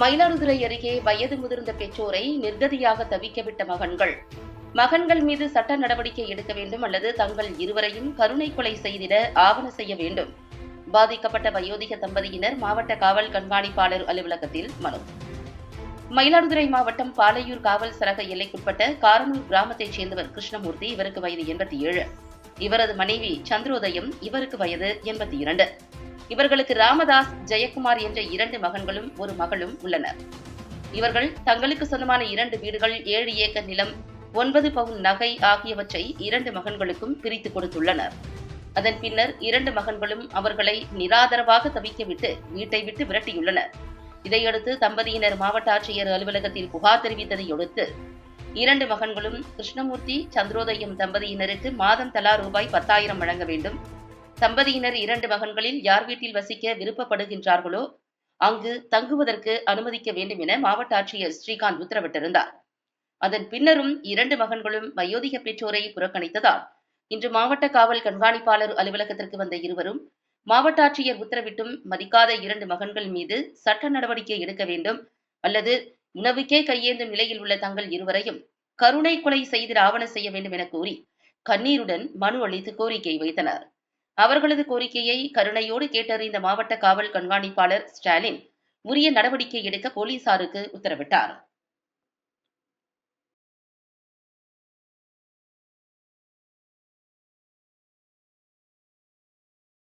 மயிலாடுதுறை அருகே வயது முதிர்ந்த பெற்றோரை நிர்கதியாக தவிக்கவிட்ட மகன்கள். மகன்கள் மீது சட்ட நடவடிக்கை எடுக்க வேண்டும் அல்லது தங்கள் இருவரையும் கருணை கொலை செய்திட ஆவண செய்ய வேண்டும். பாதிக்கப்பட்ட வயோதிக தம்பதியினர் மாவட்ட காவல் கண்காணிப்பாளர் அலுவலகத்தில் மனு. மயிலாடுதுறை மாவட்டம் பாலையூர் காவல் சரக எல்லைக்குட்பட்ட காரனூர் கிராமத்தைச் சேர்ந்தவர் கிருஷ்ணமூர்த்தி இவருக்கு வயது எண்பத்தி ஏழு. இவரது மனைவி சந்திரோதயம் இவருக்கு வயது எண்பத்தி இரண்டு. இவர்களுக்கு ராமதாஸ் ஜெயக்குமார் என்ற இரண்டு மகன்களும் ஒரு மகளும் உள்ளனர். இவர்கள் தங்களுக்கு சொந்தமான இரண்டு வீடுகள் ஏழு ஏக்கர் நிலம் ஒன்பது பவுன் நகை ஆகியவற்றை இரண்டு மகன்களுக்கும் பிரித்து கொடுத்துள்ளனர். அதன் பின்னர் இரண்டு மகன்களும் அவர்களை நிராதரவாக தவிக்கவிட்டு வீட்டை விட்டு விரட்டியுள்ளனர். இதையடுத்து தம்பதியினர் மாவட்ட ஆட்சியர் அலுவலகத்தில் புகார் தெரிவித்ததையடுத்து இரண்டு மகன்களும் கிருஷ்ணமூர்த்தி சந்திரோதயம் தம்பதியினருக்கு மாதம் தலா ரூபாய் பத்தாயிரம் வழங்க வேண்டும் தம்பதியினர் இரண்டு மகன்களில் யார் வீட்டில் வசிக்க விருப்பப்படுகின்றார்களோ அங்கு தங்குவதற்கு அனுமதிக்க வேண்டும் என மாவட்ட ஆட்சியர் ஸ்ரீகாந்த் உத்தரவிட்டிருந்தார். அதன் பின்னரும் இரண்டு மகன்களும் வயோதிக பெற்றோரை புறக்கணித்ததால் இன்று மாவட்ட காவல் கண்காணிப்பாளர் அலுவலகத்திற்கு வந்த இருவரும் மாவட்ட ஆட்சியர் உத்தரவிட்டும் மதிக்காத இரண்டு மகன்கள் மீது சட்ட நடவடிக்கை எடுக்க வேண்டும் அல்லது உணவுக்கே கையேந்தும் நிலையில் உள்ள தங்கள் இருவரையும் கருணை கொலை செய்து ஆவண செய்ய வேண்டும் என கூறி கண்ணீருடன் மனு அளித்து கோரிக்கை வைத்தனர். அவர்களது கோரிக்கையை கருணையோடு கேட்டறிந்த மாவட்ட காவல் கண்காணிப்பாளர் ஸ்டாலின் உரிய நடவடிக்கை எடுக்க போலீசாருக்கு உத்தரவிட்டார்.